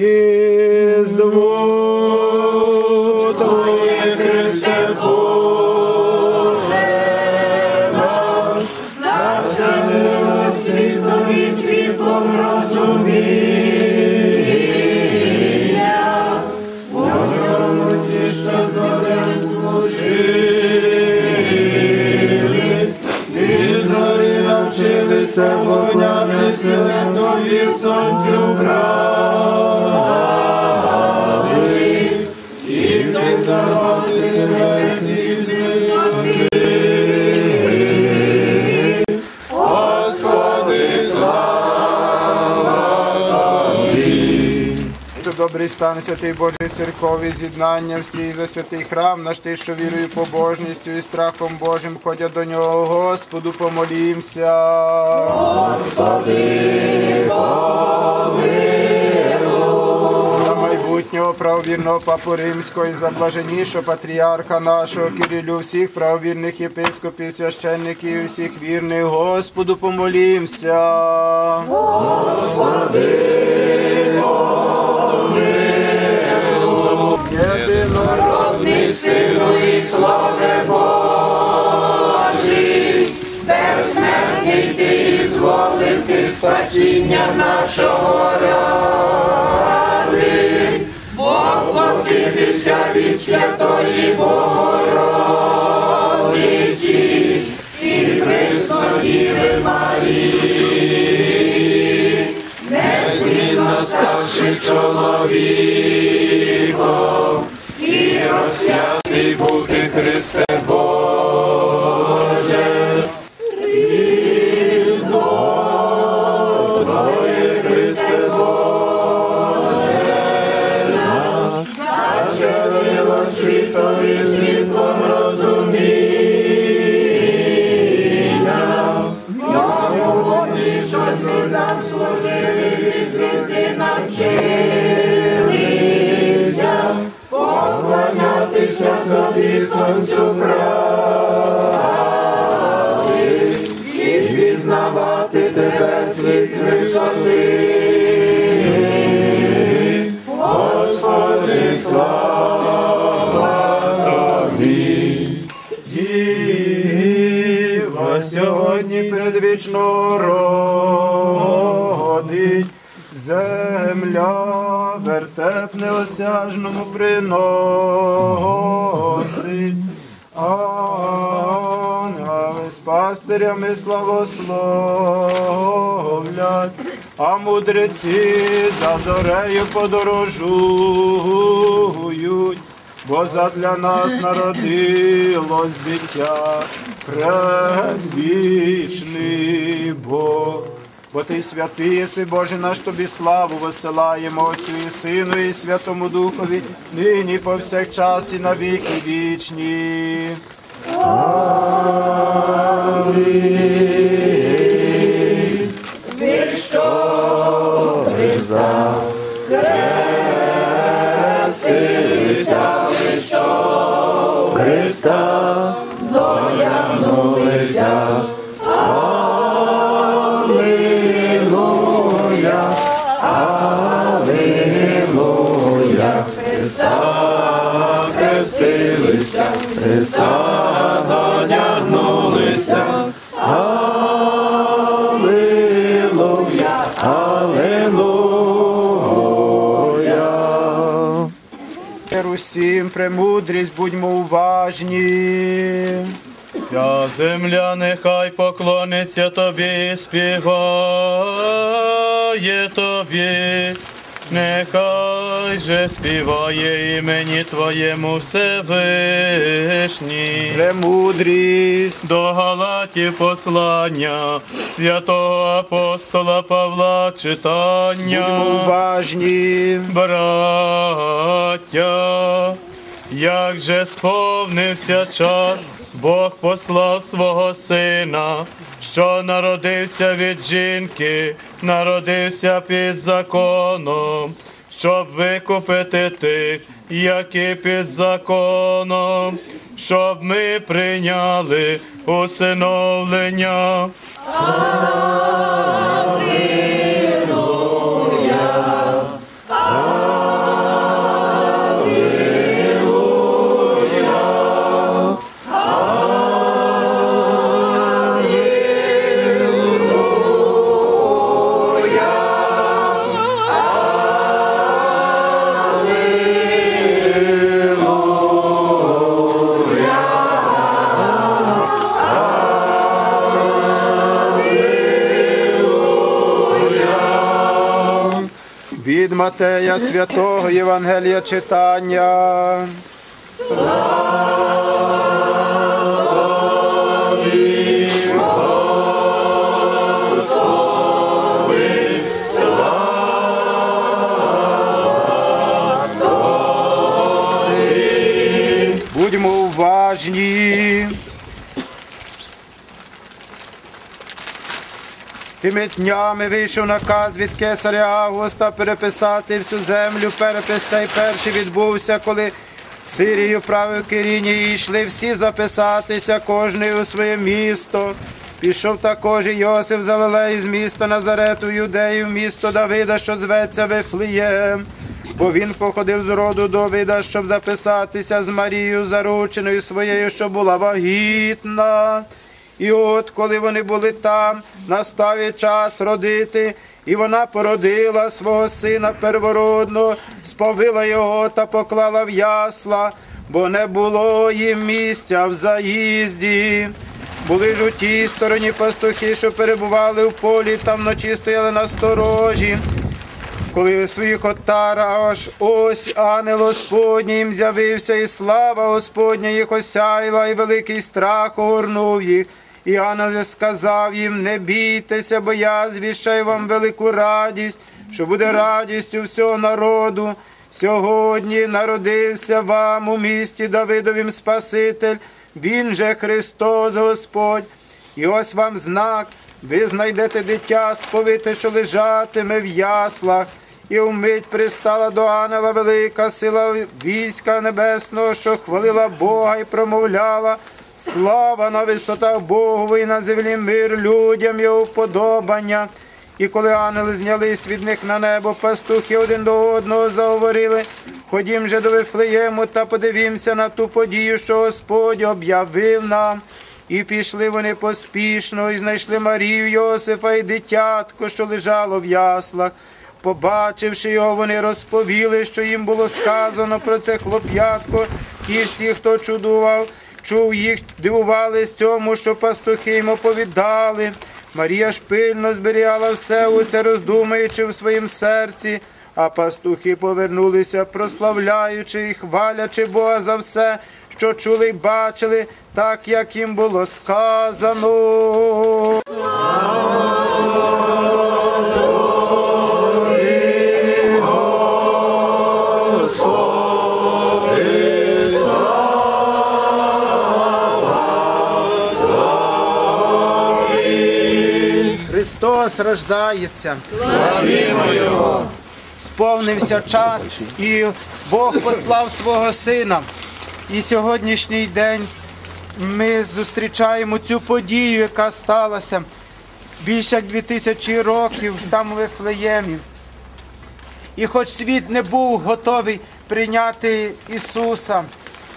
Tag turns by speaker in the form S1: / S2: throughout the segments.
S1: Різдво вклонятися тобі сонцю правди, і ти заводити добрий стан святий Божий церкові, з'єднання всіх за святий храм, наш ти, що вірою, побожністю і страхом Божим ходять до нього, Господу, помолімся. За майбутнього правовірного папу Римського і за блаженнішого патріарха нашого Кирилю, всіх правовірних єпископів, священників і всіх вірних, Господу помолімся. Єдинородний сину і слави Божий, безсмертний ти зволив ти спасіння нашого ради, Бог від святої Богородиці і Христодіви Марії, чоловіком, і розп'ятий бути Христе Боже. Різдво Твоє Христе Боже наш, заселило світові світлом розуміння. Нам звізди навчилися, поклонятися тобі, сонцю правди, і пізнавати тебе світ з висоти. Господи, слава тобі. Діва сьогодні предвічно родить, вертеп неосяжному приносить, ангели з пастирями славословлять, а мудреці за зорею подорожують. Бо задля нас народилось дитя, предвічний Бог. Бо ти святий єси, Боже наш тобі славу висилаємо Отцю і Сину, і Святому Духові, нині повсякчас і на віки вічні. Христа зорянулися. Премудрість, будьмо уважні.
S2: Вся земля нехай поклониться тобі, співає тобі, нехай же співає імені Твоєму Всевишній.
S1: Премудрість.
S2: До Галатів послання святого апостола Павла
S1: Будьмо
S2: читання.
S1: уважні.
S2: Браття, як же сповнився час, Бог послав свого сина, що народився від жінки, народився під законом, щоб викупити тих, які під законом, щоб ми прийняли усиновлення.
S1: Матея святого Євангелія читання. Будьмо уважні. Тими днями вийшов наказ від кесаря Августа переписати всю землю. Перепис цей перший відбувся, коли в Сирію правив Киріні і йшли всі записатися, кожний у своє місто. Пішов також Йосиф з Галилеї з міста Назарету, Юдею, місто Давида, що зветься Вифлеєм. Бо він походив з роду Давида, щоб записатися з Марією, зарученою своєю, що була вагітна. І от, коли вони були там, настав і час родити, і вона породила свого сина первородного, сповила його та поклала в ясла, бо не було їм місця в заїзді. Були ж у тій стороні пастухи, що перебували в полі, та вночі стояли на сторожі. Коли у своїх отара аж ось ангел Господній їм з'явився, і слава Господня їх осяяла, і великий страх огорнув їх. І ангел же сказав їм: не бійтеся, бо я звіщаю вам велику радість, що буде радістю всього народу. Сьогодні народився вам у місті Давидовім Спаситель, він же Христос Господь. І ось вам знак, ви знайдете дитя сповите, що лежатиме в яслах, і вмить пристала до ангела велика сила війська небесного, що хвалила Бога і промовляла. Слава на висотах Богу і на землі мир людям його вподобання. І коли ангели знялись від них на небо, пастухи один до одного заговорили. Ходім же до Вифлеєму та подивімося на ту подію, що Господь об'явив нам. І пішли вони поспішно, і знайшли Марію Йосифа і дитятко, що лежало в яслах. Побачивши його, вони розповіли, що їм було сказано про це хлоп'ятко, і всі, хто чудував, чув їх, дивувались цьому, що пастухи йому повідали. Марія ж пильно зберігала все у це, роздумуючи в своїм серці, а пастухи повернулися, прославляючи і хвалячи Бога за все, що чули й бачили, так як їм було сказано. Христос рождається. Славімо Його! Сповнився час, і Бог послав свого сина. І сьогоднішній день ми зустрічаємо цю подію, яка сталася більше як 2000 років там у Вифлеємі. І хоч світ не був готовий прийняти Ісуса,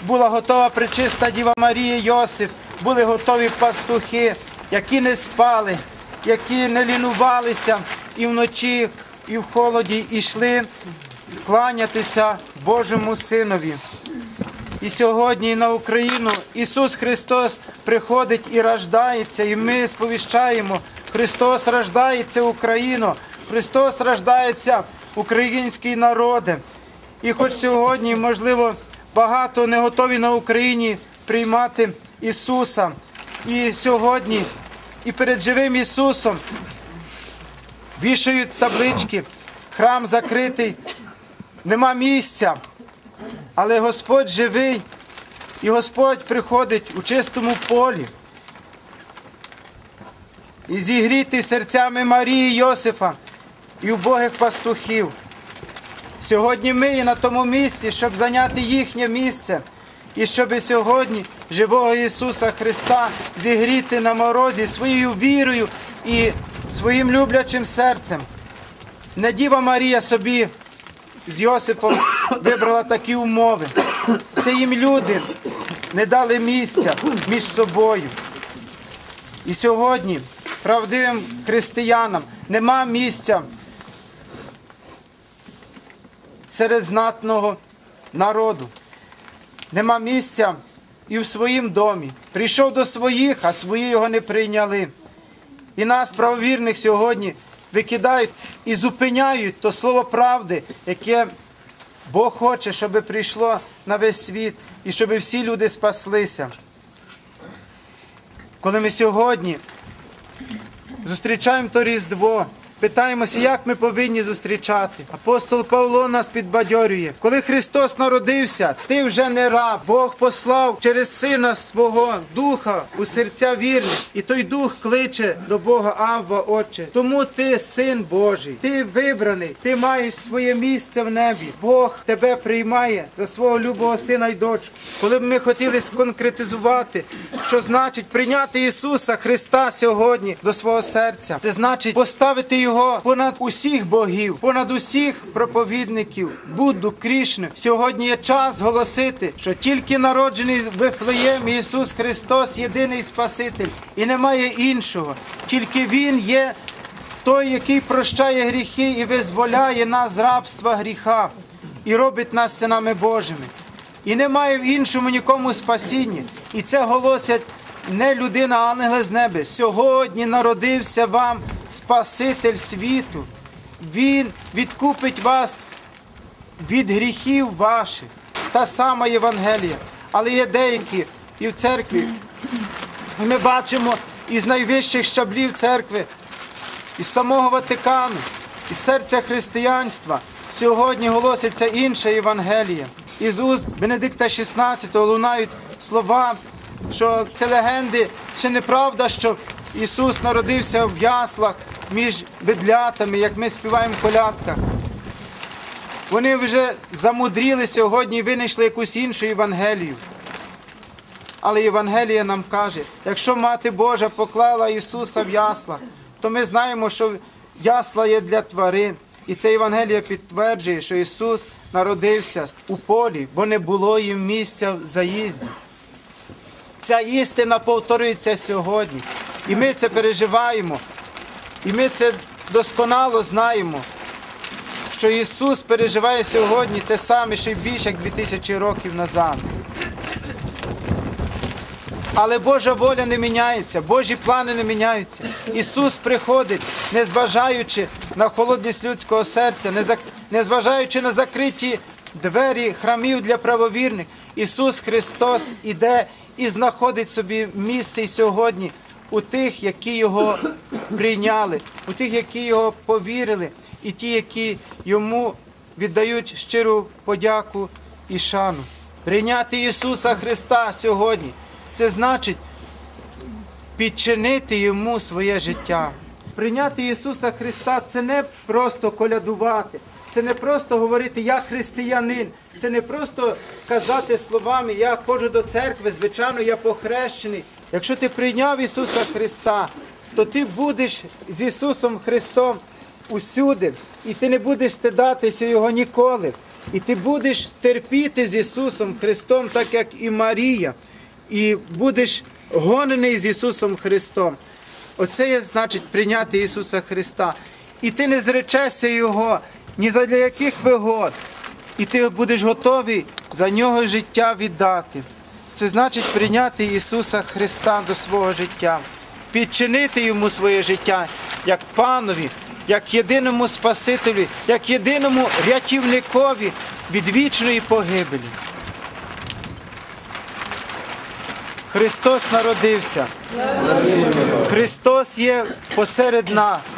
S1: була готова причиста Діва Марія Йосиф, були готові пастухи, які не спали, які не лінувалися і вночі, і в холоді йшли кланятися Божому Синові. І сьогодні на Україну Ісус Христос приходить і рождається, і ми сповіщаємо, Христос рождається Україно, Христос рождається український народи. І хоч сьогодні, можливо, багато не готові на Україні приймати Ісуса. І сьогодні, і перед живим Ісусом вішають таблички, храм закритий, нема місця. Але Господь живий, і Господь приходить у чистому полі. І зігріти серцями Марії Йосифа і убогих пастухів. Сьогодні ми на тому місці, щоб зайняти їхнє місце, і щоб сьогодні живого Ісуса Христа зігріти на морозі своєю вірою і своїм люблячим серцем. Не Діва Марія собі з Йосипом вибрала такі умови. Це їм люди не дали місця між собою. І сьогодні правдивим християнам нема місця серед знатного народу. Нема місця і в своїм домі. Прийшов до своїх, а свої його не прийняли. І нас, правовірних, сьогодні викидають і зупиняють то слово правди, яке Бог хоче, щоб прийшло на весь світ і щоб всі люди спаслися. Коли ми сьогодні зустрічаємо то Різдво, питаємося, як ми повинні зустрічати. Апостол Павло нас підбадьорює. Коли Христос народився, ти вже не раб. Бог послав через сина свого духа у серця вірних, і той дух кличе до Бога Авва, Отче. Тому ти син Божий, ти вибраний, ти маєш своє місце в небі. Бог тебе приймає за свого любого сина й дочку. Коли б ми хотіли сконкретизувати, що значить прийняти Ісуса Христа сьогодні до свого серця, це значить поставити його понад усіх богів, понад усіх проповідників, Будду, Крішну. Сьогодні є час голосити, що тільки народжений в Вифлеємі Ісус Христос єдиний Спаситель, і немає іншого. Тільки Він є той, який прощає гріхи і визволяє нас з рабства гріха і робить нас синами Божими. І немає в іншому нікому спасіння. І це голосять не людина, а ангели з неба. Сьогодні народився вам Спаситель світу. Він відкупить вас від гріхів ваших. Та сама Євангелія. Але є деякі і в церкві. І ми бачимо із найвищих щаблів церкви, із самого Ватикану, із серця християнства. Сьогодні голоситься інша Євангелія. Із уст Бенедикта XVI лунають слова, що це легенди, ще неправда, що Ісус народився в яслах між бедлятами, як ми співаємо в колядках. Вони вже замудріли сьогодні і винайшли якусь іншу Євангелію. Але Євангелія нам каже, якщо Мати Божа поклала Ісуса в яслах, то ми знаємо, що ясла є для тварин. І ця Євангелія підтверджує, що Ісус народився у полі, бо не було їм місця в заїзді. Ця істина повторюється сьогодні. І ми це переживаємо. І ми це досконало знаємо, що Ісус переживає сьогодні те саме, що й більше, як 2000 років назад. Але Божа воля не міняється, Божі плани не міняються. Ісус приходить, незважаючи на холодність людського серця, незважаючи на закриті двері храмів для правовірних. Ісус Христос іде і знаходить собі місце і сьогодні у тих, які Його прийняли, у тих, які Його повірили, і ті, які йому віддають щиру подяку і шану. Прийняти Ісуса Христа сьогодні. Це значить підчинити йому своє життя. Прийняти Ісуса Христа це не просто колядувати, це не просто говорити Я християнин, це не просто казати словами Я ходжу до церкви, звичайно, я похрещений. Якщо ти прийняв Ісуса Христа, то ти будеш з Ісусом Христом усюди, і ти не будеш стидатися Його ніколи. І ти будеш терпіти з Ісусом Христом, так як і Марія, і будеш гонений з Ісусом Христом. Оце є значить прийняти Ісуса Христа. І ти не зречешся Його ні за для яких вигод. І ти будеш готовий за нього життя віддати. Це значить прийняти Ісуса Христа до свого життя, підчинити Йому своє життя як панові, як єдиному Спасителю, як єдиному рятівникові від вічної погибелі. Христос народився. Христос є посеред нас.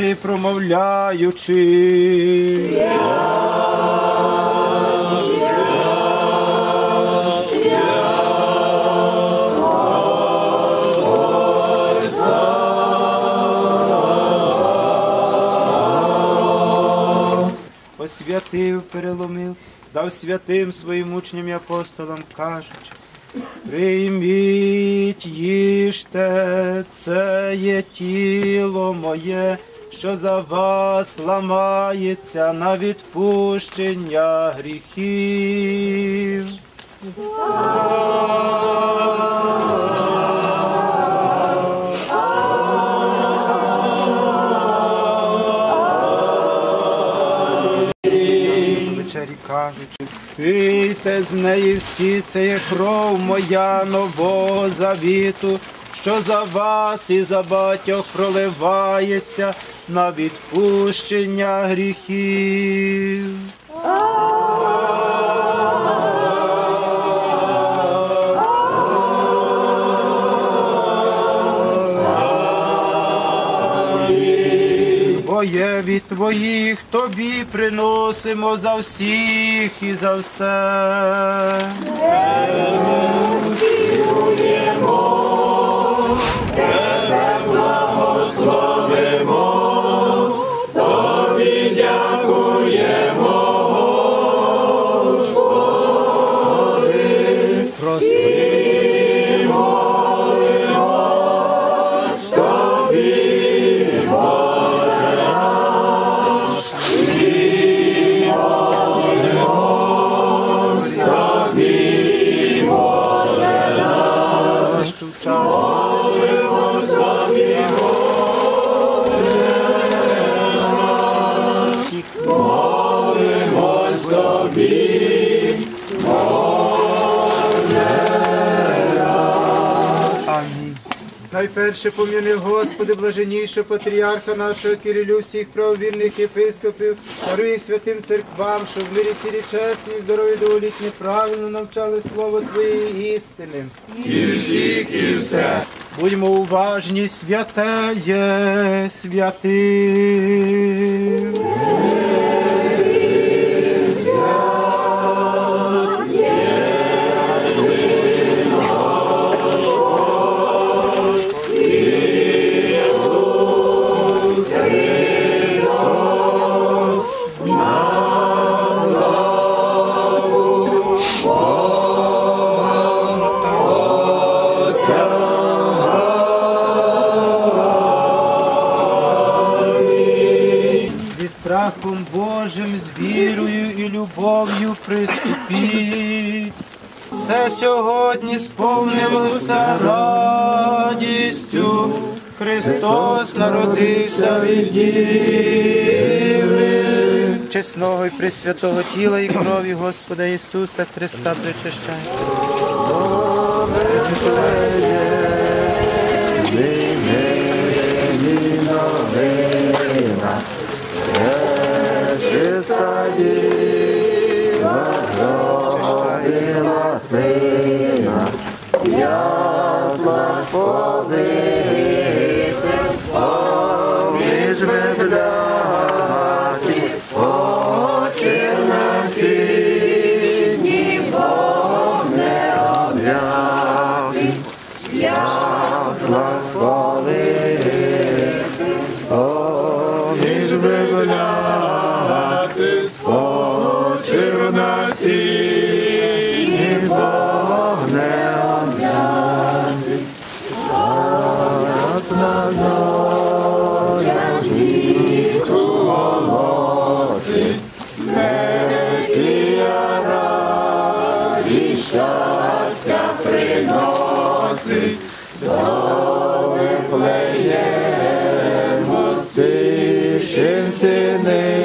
S2: і промовляючи. Освятив, переломив, дав святим своїм учням і апостолам, кажучи, прийміть, їжте, це є тіло моє, що за вас ламається на відпущення гріхів. кажуть, пийте з неї всі, це є кров моя нового завіту, що за вас і за батьох проливається на відпущення гріхів. Твоє від твоїх тобі приносимо за всіх і за все. Найперше пом'яни, Господи, блаженнішого патріарха нашого Кирилю, всіх правовірних єпископів, даруй святим церквам, щоб в мирі цілі чесні, здорові, доволітні, правильно навчали слово Твоєї істини. І всіх, і все. Будьмо уважні, святе святим. Сьогодні сповнилося радістю. Христос народився від діви. Чесного і пресвятого тіла і крові Господа Ісуса Христа причащайте. Вичащається всі гріхи.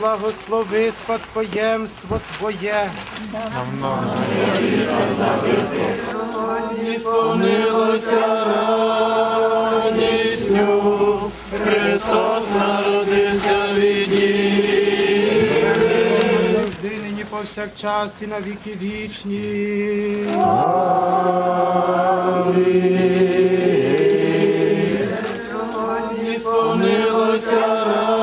S1: Благослови спадкоємство Твоє.
S2: І сповнилося радістю, Христос народився від
S1: нині повсякчас і на віки вічні.
S2: І сповнилося радістю,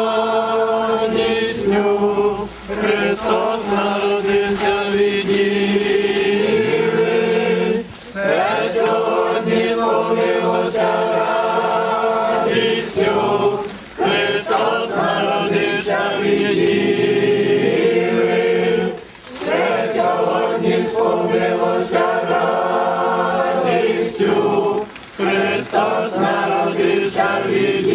S2: сповнилося радістю, Христос народився від.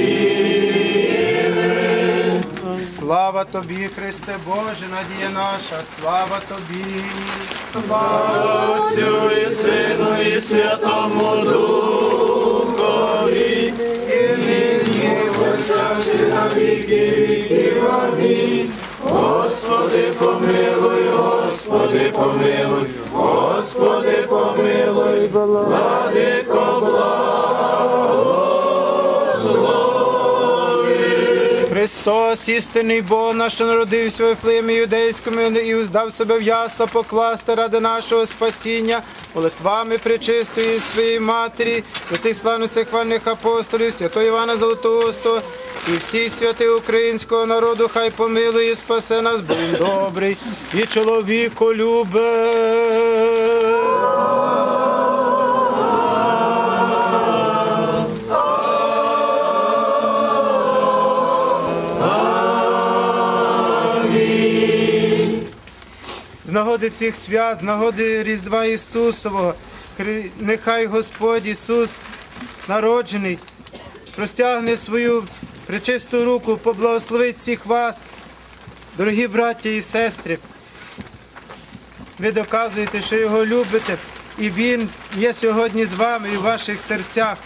S1: Слава тобі, Христе Боже, надія наша, слава тобі.
S2: Отцю і Сину і Святому Духові, і нині повсякчас на віки віків. Амінь. Господи, помилуй, Господи, помилуй, Господи, помилуй, владико
S1: Христос, істинний Бог наш, що народився в Ефлемі юдейському і здав себе в ясла покласти ради нашого спасіння, молитвами пречистої своєї матері, святих славних хвальних апостолів, святого Івана Золотоустого і всіх святих українського народу, хай помилує спасе нас, бо він добрий і чоловіко любить. Нагоди тих свят, з нагоди Різдва Ісусового, нехай Господь Ісус народжений, простягне свою пречисту руку, поблагословить всіх вас, дорогі браття і сестри. Ви доказуєте, що його любите, і Він є сьогодні з вами і в ваших серцях.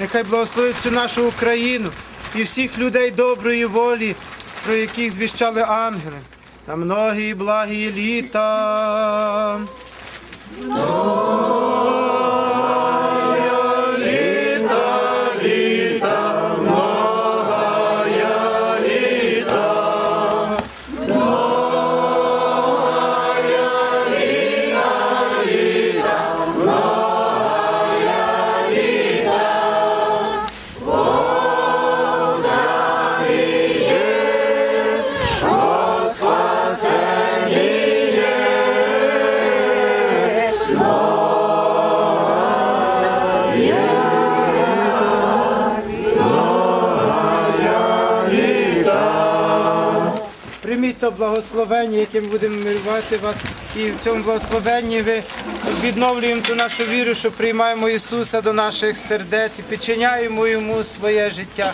S1: Нехай благословить всю нашу Україну і всіх людей доброї волі, про яких звіщали ангели. На многі благі літа. Благословення, яким будемо мирувати вас. І в цьому благословенні ви відновлюємо ту нашу віру, що приймаємо Ісуса до наших сердець і підчиняємо йому своє життя.